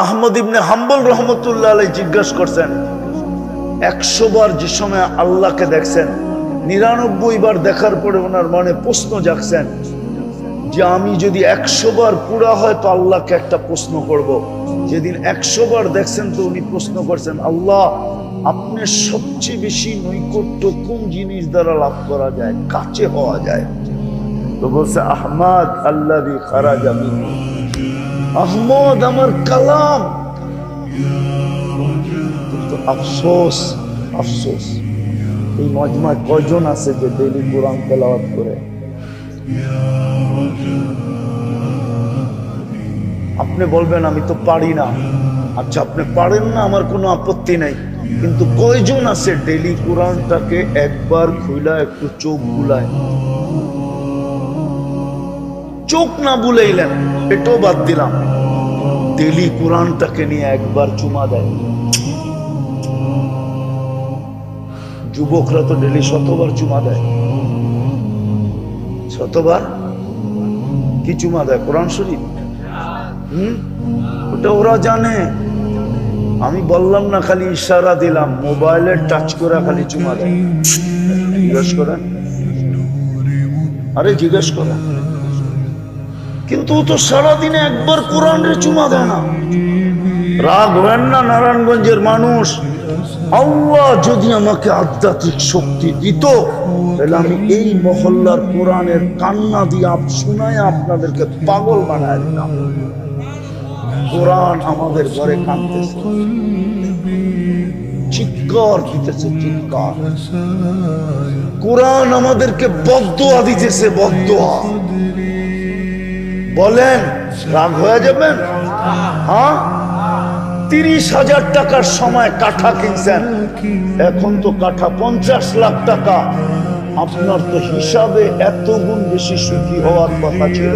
আহমদ ইবনে হাম্বল রহমতুল্লাহ আলাই জিজ্ঞাসা করছেন, একশো বার যে সময় আল্লাহকে দেখছেন, নিরানব্বই বার দেখার পরে ওনার মনে প্রশ্ন জাগছেন যে আমি যদি একশো বার পুরা হয় তো আল্লাহকে একটা প্রশ্ন করব। যেদিন একশো বার দেখছেন তো উনি প্রশ্ন করছেন, আল্লাহ আপনার সবচেয়ে বেশি নৈকট্য কোন জিনিস দ্বারা লাভ করা যায়? কাছে হওয়া যায়। তো বলছে, আহমাদ আল্লাহ খারাজা মিনি আহমদ আমার কালাম। কিন্তু আফসোস আফসোস। এই মজমায় কয়জন আছে যে ডেলি কোরআন তেলাওয়াত করে? আপনি বলবেন, আমি তো পারি না। আচ্ছা আপনি পারেন না, আমার কোনো আপত্তি নাই। কিন্তু কয়জন আছে ডেলি কোরআনটাকে একবার খুইলা, একটু চোখ বুলায়? চোখ না বুলাইলেন এটাও বাদ দিলাম। ডেলি কোরআনটাকে নিয়ে একবার চুমা দেয়। যুবকরা তো ডেলি শতবার চুমা দেয়। শতবার? কি চুমা দেয়? কোরআন শরীফ? হুম? ওটা ওরা জানে। আমি বললাম না, খালি ইশারা দিলাম। মোবাইলে টাচ করে খালি চুমা দেয়। জিজ্ঞেস করেন? আরে জিজ্ঞেস করেন। কিন্তু তো সারাদিনে একবার কোরআন রে চুমা দেয় না। রাগ হবেন না নারায়ণগঞ্জের মানুষ। আল্লাহ যদি আমাকে আধ্যাত্মিক শক্তি দিত, তাহলে আমি এই মহল্লার কোরআনের কান্না দিয়ে আপ শোনায় আপনাদেরকে পাগল বানায় দিতাম। কোরআন আমাদের ঘরে কাঁদতেছে। চিৎকার দিতেছে, চিৎকার। কোরআন আমাদেরকে বদোয়া দিতেছে বদোয়া বলেন, রাগ হয়ে যাবেন? হ্যাঁ? তিরিশ হাজার টাকার সময় কাঠা কিনছেন। এখন তো কাঠা পঞ্চাশ লাখ টাকা। আপনার তো হিসাবে এত গুণ বেশি সুখী হওয়ার কথা ছিল।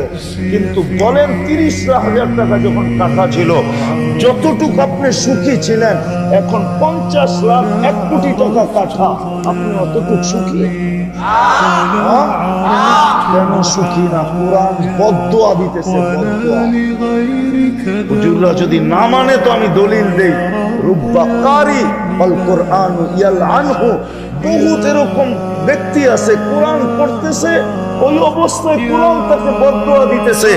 কিন্তু বলেন তিরিশ হাজার টাকা যখন কাঠা ছিল, যতটুকু আপনি সুখী ছিলেন, এখন পঞ্চাশ লাখ, এক কোটি টাকা কাঠা আপনি অতটুকু সুখী? কেন সুখী না? কোরআন বদোয়া যদি না মানে তো আমি দলিল দেই। রুব্বা কারি কোরআন ইয়াল আনহু। বহুত এরকম ব্যক্তি আছে, কোরআন পড়তেছে, ওই অবস্থায় কোরআন তাকে দিতেছে।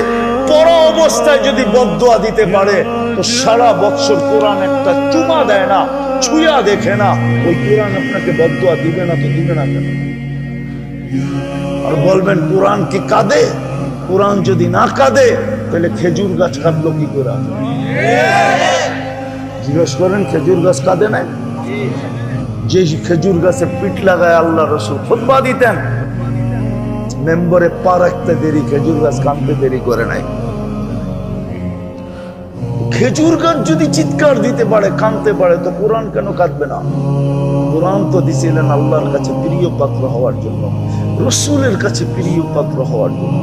পড়া অবস্থায় যদি বদোয়া দিতে পারে, তো সারা বছর কোরআন একটা চুমা দেয় না, ছুঁয়া দেখে না, ওই কোরআন আপনাকে বদোয়া দিবে না তো দিবে না কেন? আর বলবেন, কোরআন কি কাঁদে? কোরআন যদি না কাঁদে, তাহলে খেজুর গাছ কাঁদলো কি করে? জিজ্ঞেস করেন, খেজুর গাছ কাঁদে নাই? যে খেজুর গাছে পিঠ লাগায় আল্লাহ রসুল খুতবা দিতেন। মেম্বরে পা রাখতে দেরি, খেজুর গাছ কাঁদতে দেরি করে নাই। খেজুর গাছ যদি চিৎকার দিতে পারে, কাঁদতে পারে, তো কোরআন কেন কাঁদবে না? কোরআন তো দিছিলেন আল্লাহর কাছে প্রিয় পাত্র হওয়ার জন্য, রসুলের কাছে প্রিয় পাত্র হওয়ার জন্য।